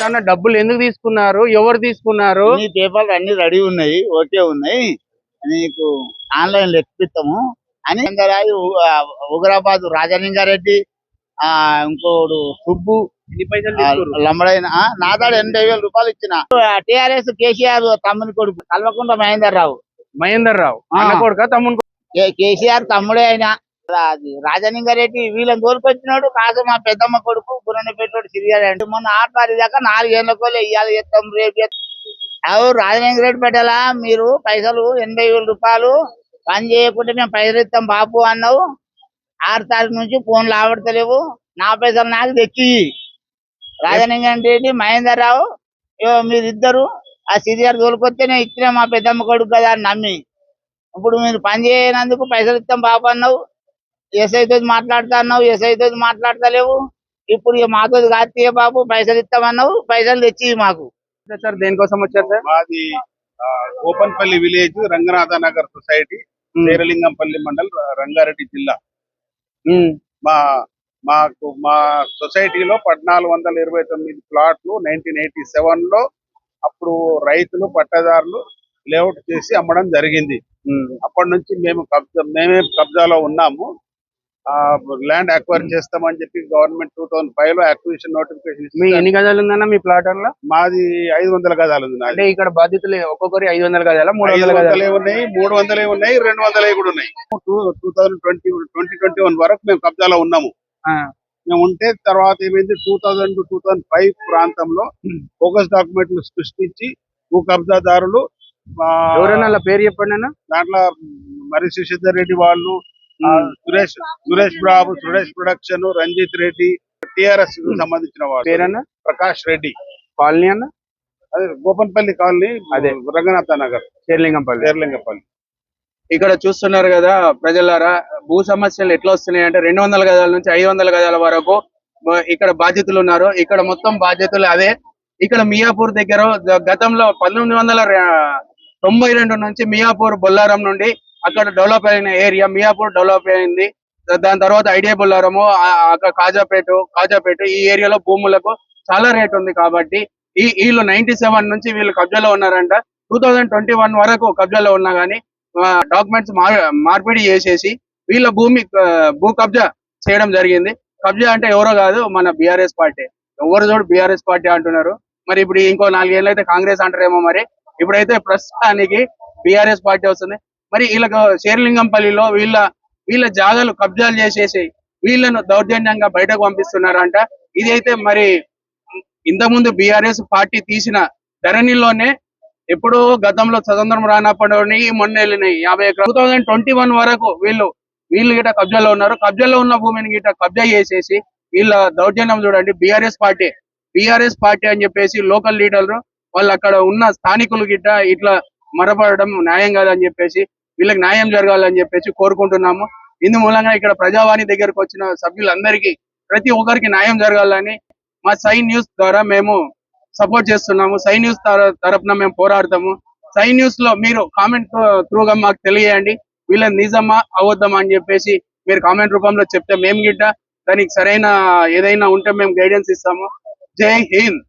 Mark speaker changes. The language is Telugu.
Speaker 1: కన్నా డబ్బులు ఎందుకు తీసుకున్నారు? ఎవరు తీసుకున్నారు?
Speaker 2: అన్ని పేపర్లు అన్ని రెడీ ఉన్నాయి ఓకే ఉన్నాయి. నీకు ఆన్లైన్లో ఎక్కిస్తాము అని రాజు ఉగ్రాబాద్ రాజలింగారెడ్డి ఆ ఇంకోడు సుబ్బు? లంబడైన నాదాడు ఎనభై వేల రూపాయలు ఇచ్చిన. టిఆర్ఎస్ కేసీఆర్ తమ్ముని కొడుకు కల్వకుంట్ల మహేందర్ రావు.
Speaker 1: మహేందర్ రావు. కొడుక
Speaker 2: కే- కేసీఆర్ తమ్ముడే ఆయన. అది రాజలింగారెడ్డి వీళ్ళని తోలుకొచ్చినాడు కాదు మా పెద్దమ్మ కొడుకు గురణపేటోడు సిరియాడు మొన్న ఆరు తారీఖు దాకా నాలుగేళ్ళ కోలే ఇవాళ చేస్తాం రేపు చేస్తాం ఎవరు రాజలింగారెడ్డి పెట్టాలా మీరు పైసలు ఎనభై వేల రూపాయలు పని చేయకుంటే మేము పైసలు ఇస్తాం బాపు అన్నావు. ఆరు తారీఖు నుంచి ఫోన్లు ఆవడతలేవు. నా పైసలు నాకు తెచ్చి రాజలింగం రెడ్డి మహేందర్ రావు ఇగో మీరిద్దరు ఆ సిరియార్ తోలుకొస్తే నేను ఇచ్చిన మా పెద్దమ్మ కొడుకు కదా అని నమ్మి. ఇప్పుడు మీరు పని చేయనందుకు పైసలు ఇస్తాం బాబు అన్నావు. ఎస్ఐ తోటి మాట్లాడుతా అన్నావు ఎస్ఐ తోటి మాట్లాడతలేవు ఇప్పుడు ఇక మాతో కాదు బాబు పైసలు ఇస్తామన్నావు పైసలు తెచ్చి మాకు
Speaker 1: సార్ దేనికోసం వచ్చారు సార్
Speaker 3: మాది ఓపన్పల్లి విలేజ్ రంగనాథ నగర్ సొసైటీ. శేరలింగంపల్లి మండల్ రంగారెడ్డి జిల్లా. మా మాకు మా సొసైటీలో పద్నాలుగు వందల ఇరవై తొమ్మిది ప్లాట్లు నైన్టీన్ ఎయిటీ సెవెన్లో అప్పుడు రైతులు పట్టదారులు లేఅవుట్ చేసి అమ్మడం జరిగింది. అప్పటి నుంచి మేము కబ్జా మేమే కబ్జాలో ఉన్నాము ల్యాండ్ అక్వైర్ చేస్తామని చెప్పి గవర్నమెంట్ టూ థౌసండ్ ఫైవ్లో అక్విజిషన్ నోటిఫికేషన్
Speaker 1: మీ ఎన్ని గదాలు ఉందన్న మీ ప్లాట్లో
Speaker 3: మాది ఐదు వందల గదాలు ఉంది.
Speaker 1: అంటే ఇక్కడ బాధితులు ఒక్కొక్కరి ఐదు వందల గదాల మూడు వందల
Speaker 3: వందలే ఉన్నాయి మూడు వందలే ఉన్నాయి రెండు వందలే కూడా ఉన్నాయి. Two thousand twenty twenty twenty one వరకు మేము కబ్జాలో ఉన్నాము. మేము ఉంటే తర్వాత ఏమైంది two thousand to two thousand five ప్రాంతంలో ఫోకస్ డాక్యుమెంట్లు సృష్టించి భూ కబ్జాదారులు
Speaker 1: ఎవరైనా పేరు చెప్పండి
Speaker 3: దాంట్లో మరి శశిధర్ రెడ్డి వాళ్ళు సురేష్ సురేష్ బాబు సురేష్ ప్రొడక్షన్ రంజిత్ రెడ్డి టిఆర్ఎస్ సంబంధించిన వాళ్ళు
Speaker 1: పేరన్న?
Speaker 3: ప్రకాష్ రెడ్డి.
Speaker 1: కాలనీ అన్న?
Speaker 3: అదే గోపన్పల్లి కాలనీ
Speaker 1: అదే.
Speaker 3: రంగనాథ నగర్.
Speaker 1: శేర్లింగంపల్లి
Speaker 3: శేర్లింగపల్లి
Speaker 1: ఇక్కడ చూస్తున్నారు కదా ప్రజలారా భూ సమస్యలు ఎట్లా వస్తున్నాయి అంటే రెండు వందల గదాల నుంచి ఐదు వందల గదాల వరకు ఇక్కడ బాధ్యతలు ఉన్నారు. ఇక్కడ మొత్తం బాధ్యతలు అదే. ఇక్కడ మియాపూర్ దగ్గర గతంలో పంతొమ్మిది వందల తొంభై రెండు నుంచి మియాపూర్ బొల్లారం నుండి అక్కడ డెవలప్ అయిన ఏరియా మియాపూర్ డెవలప్ అయింది. దాని తర్వాత ఐడియా బుల్లారము అక్కడ కాజాపేట కాజాపేట ఈ ఏరియాలో భూములకు చాలా రేట్ ఉంది కాబట్టి ఈ వీళ్ళు నైన్టీ సెవెన్ నుంచి వీళ్ళు కబ్జాలో ఉన్నారంట. టూ థౌజండ్ ట్వంటీ వన్ వరకు కబ్జాలో ఉన్నా గానీ డాక్యుమెంట్స్ మార్పిడి చేసేసి వీళ్ళ భూమి భూ కబ్జా చేయడం జరిగింది. కబ్జా అంటే ఎవరో కాదు మన బీఆర్ఎస్ పార్టీ. ఎవరు చూడు బీఆర్ఎస్ పార్టీ అంటున్నారు. మరి ఇప్పుడు ఇంకో నాలుగేళ్ళు అయితే కాంగ్రెస్ అంటారేమో మరి. ఇప్పుడైతే ప్రస్తుతానికి బీఆర్ఎస్ పార్టీ వస్తుంది. మరి వీళ్ళకు శేర్లింగంపల్లిలో వీళ్ళ వీళ్ళ జాగాలు కబ్జాలు చేసేసి వీళ్ళను దౌర్జన్యంగా బయటకు పంపిస్తున్నారంట. ఇదైతే మరి ఇంతకుముందు బీఆర్ఎస్ పార్టీ తీసిన ధరణిలోనే ఎప్పుడో గతంలో స్వతంత్రం రానప్పటి మొన్న వెళ్ళినాయి. యాభై ఎకరాలు. టూ థౌజండ్ ట్వంటీ వన్ వరకు వీళ్ళు వీళ్ళు గిట కబ్జాలో ఉన్నారు. కబ్జాలో ఉన్న భూమిని గిట కబ్జా చేసేసి వీళ్ళ దౌర్జన్యం చూడండి. బీఆర్ఎస్ పార్టీ బీఆర్ఎస్ పార్టీ అని చెప్పేసి లోకల్ లీడర్లు వాళ్ళు అక్కడ ఉన్న స్థానికులు గిట్ట ఇట్లా మరపడడం న్యాయం కాదని చెప్పేసి వీళ్ళకి న్యాయం జరగాలని చెప్పేసి కోరుకుంటున్నాము. ఇందు మూలంగా ఇక్కడ ప్రజావాణి దగ్గరకు వచ్చిన సభ్యులందరికీ ప్రతి ఒక్కరికి న్యాయం జరగాలని మా సై న్యూస్ ద్వారా మేము సపోర్ట్ చేస్తున్నాము. సై న్యూస్ తర- తరపున మేము పోరాడతాము. సై న్యూస్లో మీరు కామెంట్ త్రూగా మాకు తెలియజేయండి. వీళ్ళ నిజమా అవద్దమా అని చెప్పేసి మీరు కామెంట్ రూపంలో చెప్తే మేము గిట్ట దానికి సరైన ఏదైనా ఉంటే మేము గైడెన్స్ ఇస్తాము. జై హింద్!